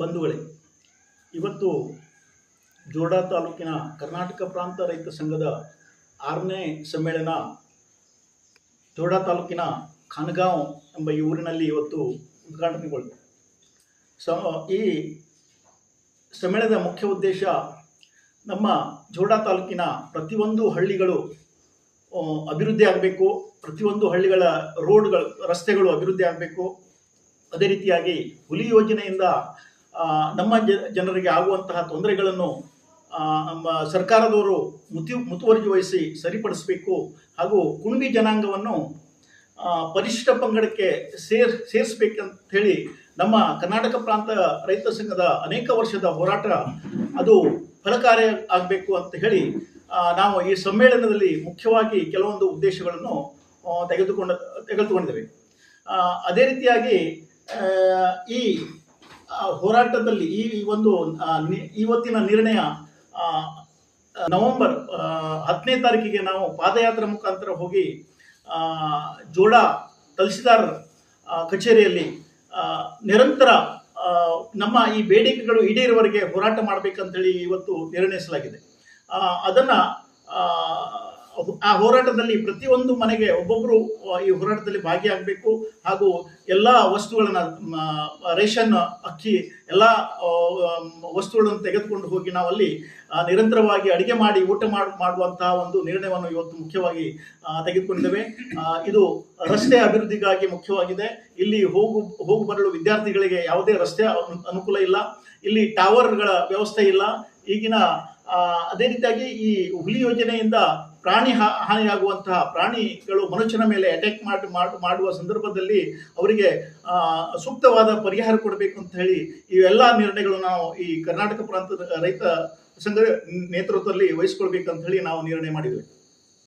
ಬಂಧುಗಳೇ, ಇವತ್ತು ಜೋಡಾ ತಾಲೂಕಿನ ಕರ್ನಾಟಕ ಪ್ರಾಂತ ರೈತ ಸಂಘದ ಆರನೇ ಸಮ್ಮೇಳನ ಜೋಡಾ ತಾಲೂಕಿನ ಖಾನಗಾಂವ್ ಎಂಬ ಈ ಊರಿನಲ್ಲಿ ಇವತ್ತು ಉದ್ಘಾಟನೆಗೊಳ್ಳುತ್ತೆ. ಸ, ಈ ಸಮ್ಮೇಳನದ ಮುಖ್ಯ ಉದ್ದೇಶ ನಮ್ಮ ಜೋಡಾ ತಾಲೂಕಿನ ಪ್ರತಿಯೊಂದು ಹಳ್ಳಿಗಳು ಅಭಿವೃದ್ಧಿ ಆಗಬೇಕು, ಪ್ರತಿಯೊಂದು ಹಳ್ಳಿಗಳ ರೋಡ್ಗಳು, ರಸ್ತೆಗಳು ಅಭಿವೃದ್ಧಿ ಆಗಬೇಕು. ಅದೇ ರೀತಿಯಾಗಿ ಹುಲಿ ಯೋಜನೆಯಿಂದ ನಮ್ಮ ಜನರಿಗೆ ಆಗುವಂತಹ ತೊಂದರೆಗಳನ್ನು ನಮ್ಮ ಸರ್ಕಾರದವರು ಮುತಿ ಮುತುವರ್ಜಿ ವಹಿಸಿ ಸರಿಪಡಿಸಬೇಕು ಹಾಗೂ ಕುಣಬಿ ಜನಾಂಗವನ್ನು ಪರಿಶಿಷ್ಟ ಪಂಗಡಕ್ಕೆ ಸೇರ್ ಸೇರಿಸ್ಬೇಕಂತ ಹೇಳಿ ನಮ್ಮ ಕರ್ನಾಟಕ ಪ್ರಾಂತ ರೈತ ಸಂಘದ ಅನೇಕ ವರ್ಷದ ಹೋರಾಟ ಅದು ಫಲಕಾರಿ ಆಗಬೇಕು ಅಂತ ಹೇಳಿ ನಾವು ಈ ಸಮ್ಮೇಳನದಲ್ಲಿ ಮುಖ್ಯವಾಗಿ ಕೆಲವೊಂದು ಉದ್ದೇಶಗಳನ್ನು ತೆಗೆದುಕೊಂಡ, ತೆಗೆದುಕೊಂಡಿದ್ದೇವೆ. ಅದೇ ರೀತಿಯಾಗಿ ಈ ಹೋರಾಟದಲ್ಲಿ ಈ ಒಂದು ಇವತ್ತಿನ ನಿರ್ಣಯ ನವೆಂಬರ್ ಹತ್ತನೇ ತಾರೀಕಿಗೆ ನಾವು ಪಾದಯಾತ್ರೆ ಮುಖಾಂತರ ಹೋಗಿ ಜೋಡ ತಹಸೀಲ್ದಾರ್ ಕಚೇರಿಯಲ್ಲಿ ನಿರಂತರ ನಮ್ಮ ಈ ಬೇಡಿಕೆಗಳು ಈಡೇರುವವರೆಗೆ ಹೋರಾಟ ಮಾಡಬೇಕಂತೇಳಿ ಇವತ್ತು ನಿರ್ಣಯಿಸಲಾಗಿದೆ. ಅದನ್ನ ಆ, ಹೋರಾಟದಲ್ಲಿ ಪ್ರತಿಯೊಂದು ಮನೆಗೆ ಒಬ್ಬೊಬ್ಬರು ಈ ಹೋರಾಟದಲ್ಲಿ ಭಾಗಿಯಾಗಬೇಕು ಹಾಗೂ ಎಲ್ಲ ವಸ್ತುಗಳನ್ನ ರೇಷನ್ ಅಕ್ಕಿ ಎಲ್ಲ ವಸ್ತುಗಳನ್ನು ತೆಗೆದುಕೊಂಡು ಹೋಗಿ ನಾವು ಅಲ್ಲಿ ನಿರಂತರವಾಗಿ ಅಡಿಗೆ ಮಾಡಿ ಊಟ ಮಾಡಿ ಮಾಡುವಂತಹ ಒಂದು ನಿರ್ಣಯವನ್ನು ಇವತ್ತು ಮುಖ್ಯವಾಗಿ ತೆಗೆದುಕೊಂಡಿದ್ದೇವೆ. ಇದು ರಸ್ತೆ ಅಭಿವೃದ್ಧಿಗಾಗಿ ಮುಖ್ಯವಾಗಿದೆ. ಇಲ್ಲಿ ಹೋಗು ಹೋಗು ಬರಲು ವಿದ್ಯಾರ್ಥಿಗಳಿಗೆ ಯಾವುದೇ ರಸ್ತೆ ಅನು- ಅನುಕೂಲ ಇಲ್ಲ. ಇಲ್ಲಿ ಟವರ್ಗಳ ವ್ಯವಸ್ಥೆ ಇಲ್ಲ. ಈಗಿನ ಅದೇ ರೀತಿಯಾಗಿ ಈ ಹುಲಿ ಯೋಜನೆಯಿಂದ ಪ್ರಾಣಿ ಹಾನಿಯಾಗುವಂತಹ ಪ್ರಾಣಿಗಳು ಮನುಷ್ಯನ ಮೇಲೆ ಅಟ್ಯಾಕ್ ಮಾಡಿ, ಮಾಡ್- ಮಾಡುವ ಸಂದರ್ಭದಲ್ಲಿ ಅವರಿಗೆ ಸೂಕ್ತವಾದ ಪರಿಹಾರ ಕೊಡಬೇಕು ಅಂತ ಹೇಳಿ ಇವೆಲ್ಲ ನಿರ್ಣಯಗಳು ನಾವು ಈ ಕರ್ನಾಟಕ ಪ್ರಾಂತದ ರೈತ ಸಂಘ ನೇತೃತ್ವದಲ್ಲಿ ವಹಿಸ್ಕೊಳ್ಬೇಕಂತ ಹೇಳಿ ನಾವು ನಿರ್ಣಯ ಮಾಡಿದ್ದೇವೆ